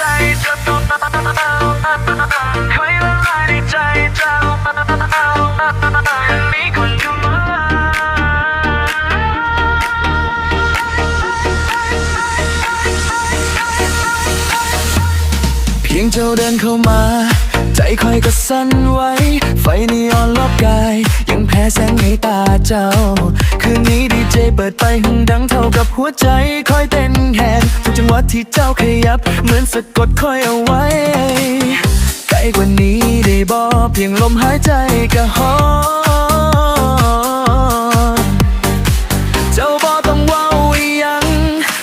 ใจเจ้าคอยละลายในใจเจ้ามีคนอยู่มาเพียงเจ้าเดินเข้ามา ใจคอยก็สั่นไหวไฟนีออนรอบกาย พ้แสงในตาเจ้า คืนนี้ดีเจเปิดไปหึงดังเท่ากับหัวใจคอยเต้นแหนทุกจังหวะที่เจ้าขยับ เหมือนสะกดคอยเอาไว้ไกลกว่านี้ได้บ่เพียงลมหายใจก็ฮอนเจ้าบ่ต้องว้าอีหยัง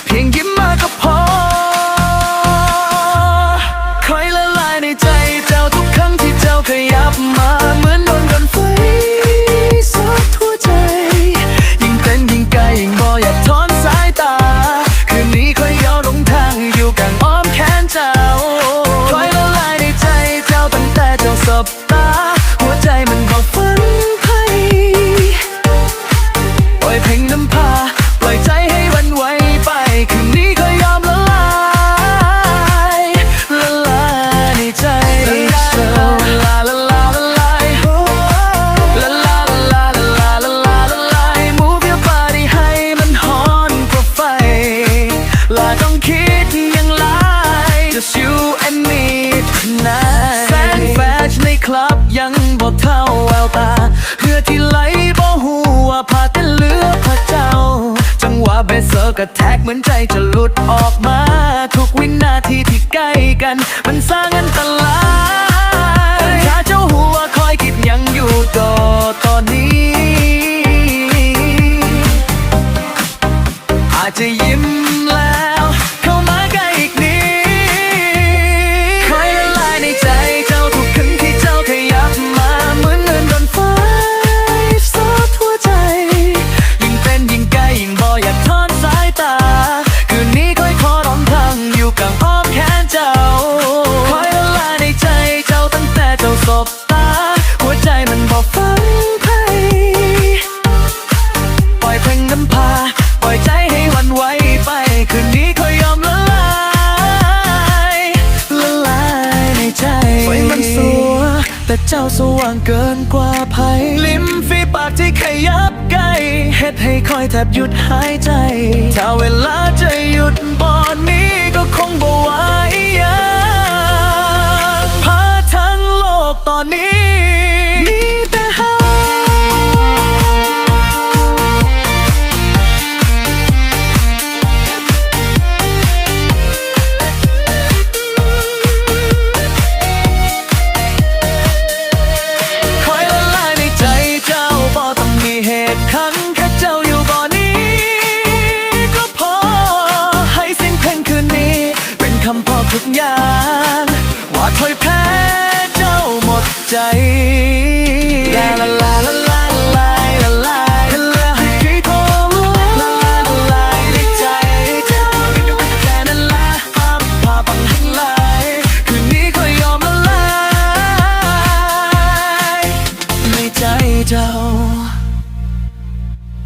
เพียงยิ้มมาก็พอคอยละลายในใจเจ้าทุกครั้งที่เจ้าขยับมา คิดยังไง Just you and me tonight แสงแฟชในคลับยังบอเท่าแววตาเพื่อที่ไหลบ่หูว่าพาแต่เลือพระเจ้า จังหวะเบสเซอร์กระแทกเหมือนใจจะหลุดออกมา ทุกวินาทีที่ใกล้กัน มันสร้างอันตรายถ้าเจ้าหัวคอยคิดยังอยู่ต่อตอนนี้อาจจะยิ้ม น้ำพา ปล่อยใจให้วันไหวไป คืนนี้คอยยอมละลายละลายในใจไฟมันสัว แต่เจ้าสว่างเกินกว่าภัยลิ้มฝีปากที่ขยับไกลเฮ็ดให้คอยแทบหยุดหายใจ ถ้าเวลาจะหยุดบอนนี้ก็คงบ่ മച്ചായി